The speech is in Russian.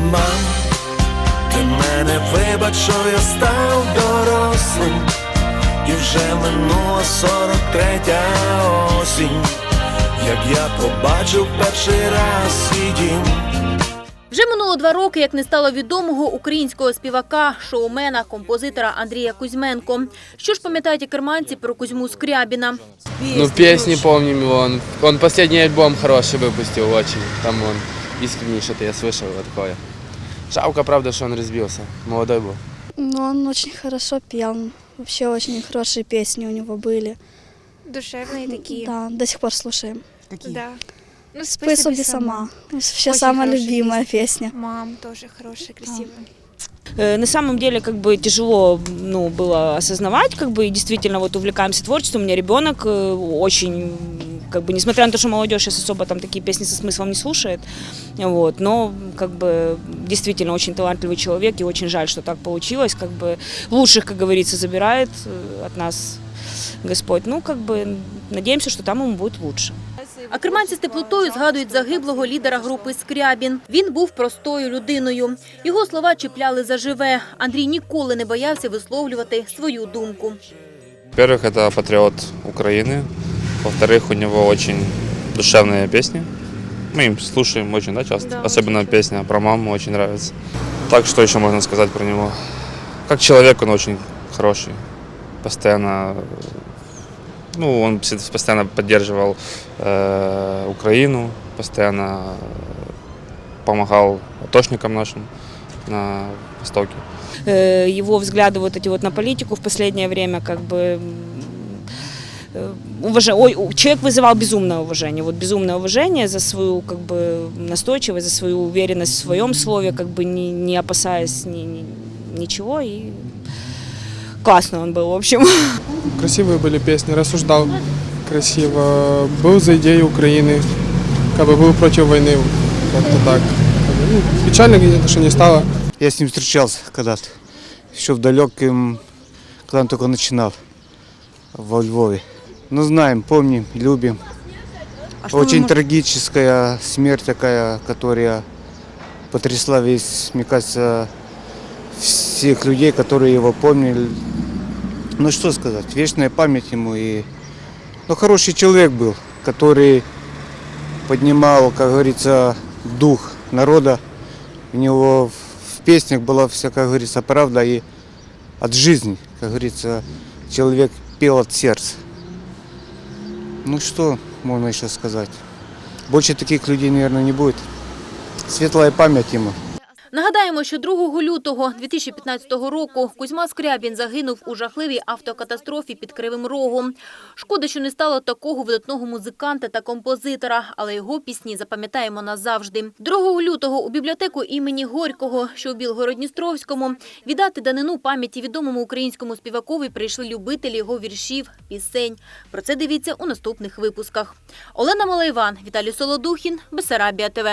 Мам, ти мене вибач, що я став дорослим, і вже минула сорок третя осінь, як я побачив перший раз свій дім. Вже минуло два роки, як не стало відомого українського співака, шоумена, композитора Андрія Кузьменко. Що ж пам'ятають і керманці про Кузьму Скрябіна? Ну, помним его. Он, он последний альбом хороший выпустил очень. Там он искренне что-то я слышал его такое. Жалко, правда, что он разбился. Молодой был. Ну, он очень хорошо пел. Вообще очень хорошие песни у него были. Душевные такие. Да, до сих пор слушаем. Да. Ну, Спой собі сама. Вообще самая хорошая любимая песня. Мам тоже хорошая, красивая. Э, На самом деле, как бы тяжело ну, было осознавать, как бы и действительно вот увлекаемся творчеством. У меня ребенок э, очень, как бы, несмотря на то, что молодежь сейчас особо там такие песни со смыслом не слушает, вот, но как бы действительно очень талантливый человек и очень жаль, что так получилось, как бы лучших, как говорится, забирает э, от нас Господь. Ну, как бы надеемся, что там ему будет лучше. А керманці з теплотою згадують загиблого лідера групи Скрябін. Він був простою людиною. Його слова чіпляли заживе. Андрій ніколи не боявся висловлювати свою думку. Во-первых, это патриот Украины. Во-вторых, у него очень душевные песни. Мы им слушаем очень, да, часто. Да, Особенно песня про маму очень нравится. Так, что еще можно сказать про него? Как человек он очень хороший. Постоянно, ну, он постоянно поддерживал э, Украину, постоянно помогал атошникам нашим на Востоке. Э, его взгляды вот эти вот на политику в последнее время как бы э, уважа- ой, человек вызывал безумное уважение, вот безумное уважение за свою как бы настойчивость, за свою уверенность в своем слове, как бы не, не опасаясь ни, ни- ничего и классно он был, в общем. Красивые были песни, рассуждал красиво, был за идею Украины, как бы был против войны, как-то так. Ну, печально, конечно, что не стало. Я с ним встречался когда-то, еще в далеком, когда он только начинал во Львове. Ну, знаем, помним, любим. Очень трагическая смерть такая, которая потрясла весь, мне кажется, всех людей, которые его помнили. Ну, что сказать, вечная память ему. И... Ну, хороший человек был, который поднимал, как говорится, дух народа. У него в песнях была вся, как говорится, правда и от жизни, как говорится, человек пел от сердца. Ну что можно еще сказать? Больше таких людей, наверное, не будет. Светлая память ему. Нагадаємо, що 2 лютого 2015 року Кузьма Скрябін загинув у жахливій автокатастрофі під Кривим Рогом. Шкода, що не стало такого видатного музиканта та композитора, але його пісні запам'ятаємо назавжди. 2 лютого у бібліотеку імені Горького, що у Білгородністровському, віддати данину пам'яті відомому українському співакові прийшли любителі його віршів, пісень. Про це дивіться у наступних випусках. Олена Малайван, Віталій Солодухін, Бесарабія ТВ.